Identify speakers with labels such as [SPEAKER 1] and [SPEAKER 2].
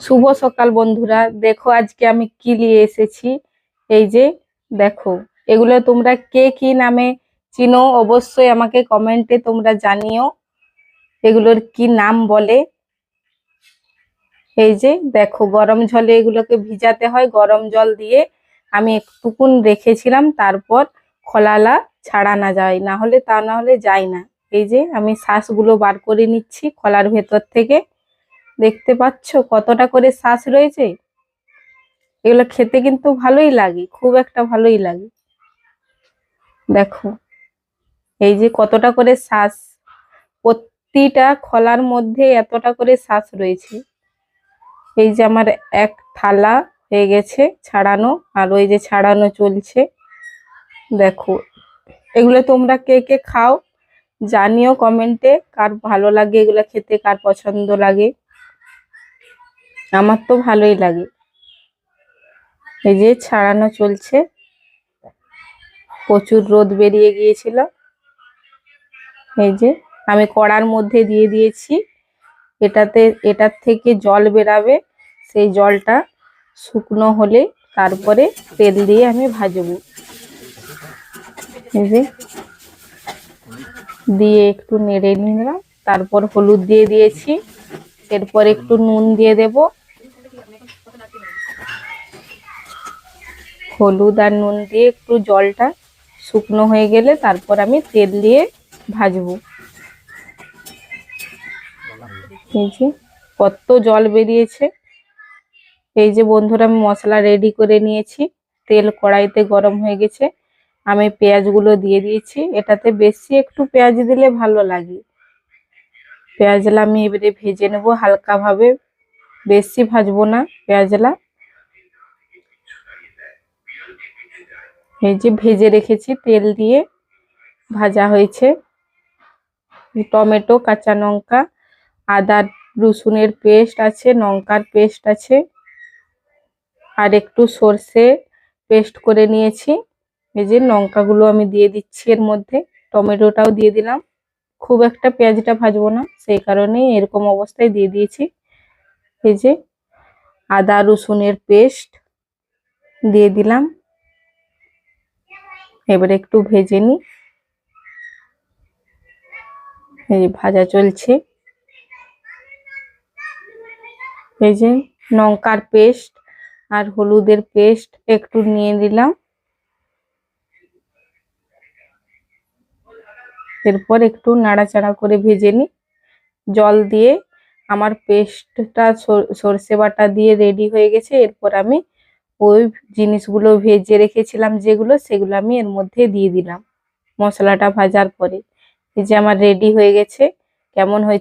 [SPEAKER 1] শুভ সকাল বন্ধুরা। দেখো আজকে আমি কি নিয়ে এসেছি? এই যে, দেখো, এগুলো তোমরা কে কি নামে চিনো অবশ্যই আমাকে কমেন্টে তোমরা জানিও। এগুলোর কি নাম বলে? এই যে, দেখো, গরম জলে এগুলোকে ভিজাতে হয়। গরম জল দিয়ে আমি একটুকুন রেখেছিলাম, তারপর খলালা ছাড়ানো যায়। না হলে তা না হলে যায় না। এই যে, আমি শ্বাসগুলো বার করে নিচ্ছি খোলার ভেতর থেকে। দেখতে পাচ্ছ কতটা করে শ্বাস রয়েছে? এগুলো খেতে কিন্তু ভালোই লাগে, খুব একটা ভালোই লাগে। দেখো, এই যে কতটা করে শ্বাস, প্রতিটা খলার মধ্যে এতটা করে শ্বাস রয়েছে। এই যে আমার এক থালা হয়ে গেছে ছাড়ানো, আর ওই যে ছাড়ানো চলছে। দেখো, এগুলো তোমরা কে কে খাও জানিও কমেন্টে, কার ভালো লাগে এগুলো খেতে, কার পছন্দ লাগে। আমার তো ভালোই লাগে। এই যে ছাড়ানো চলছে। প্রচুর রোদ বেরিয়ে গিয়েছিল। এই যে আমি কড়ার মধ্যে দিয়ে দিয়েছি। এটাতে, এটার থেকে জল বেরাবে। সেই জলটা শুকনো হলে তারপরে তেল দিয়ে আমি ভাজবো। এই যে দিয়ে একটু নেড়ে নিলাম। তারপর হলুদ দিয়ে দিয়েছি। এরপর একটু নুন দিয়ে দেব। হলুদ আর নুন দিয়ে একটু জলটা শুকনো হয়ে গেলে তারপর আমি তেল দিয়ে ভাজবো। এই যে কত জল বেরিয়েছে। এই যে বন্ধুরা, আমি মশলা রেডি করে নিয়েছি। তেল কড়াইতে গরম হয়ে গেছে। আমি পেঁয়াজগুলো দিয়ে দিয়েছি। এটাতে বেশি একটু পেঁয়াজ দিলে ভালো লাগে। পেঁয়াজলা আমি এবারে ভেজে নেব হালকাভাবে। বেশি ভাজবো না পেঁয়াজলা। এই যে ভেজে রেখেছি, তেল দিয়ে ভাজা হয়েছে। টমেটো, কাঁচা লঙ্কা, আদা, রসুনের পেস্ট আছে, লঙ্কার পেস্ট আছে, আর একটু সর্ষে পেস্ট করে নিয়েছি। এই যে লঙ্কাগুলো আমি দিয়ে দিচ্ছি এর মধ্যে, টমেটোটাও দিয়ে দিলাম। খুব একটা পেঁয়াজটা ভাজবো না, সেই কারণেই এরকম অবস্থায় দিয়ে দিয়েছি। এই যে আদা, রসুনের পেস্ট দিয়ে দিলাম। এবারে একটু ভেজে নিই এই ভাজা চলছে। এই যে লঙ্কার পেস্ট আর হলুদের পেস্ট একটু নিয়ে দিলাম এরপর একটু নাড়াচাড়া করে ভেজে নিই জল দিয়ে আমার পেস্টটা সর্ষে বাটা দিয়ে রেডি হয়ে গেছে। এরপর আমি ওই জিনিসগুলো ভেজে রেখেছিলাম যেগুলো, সেগুলো আমি এর মধ্যে দিয়ে দিলাম। মশলাটা ভাজার পরে। এই যে আমার রেডি হয়ে গেছে। কেমন হয়েছে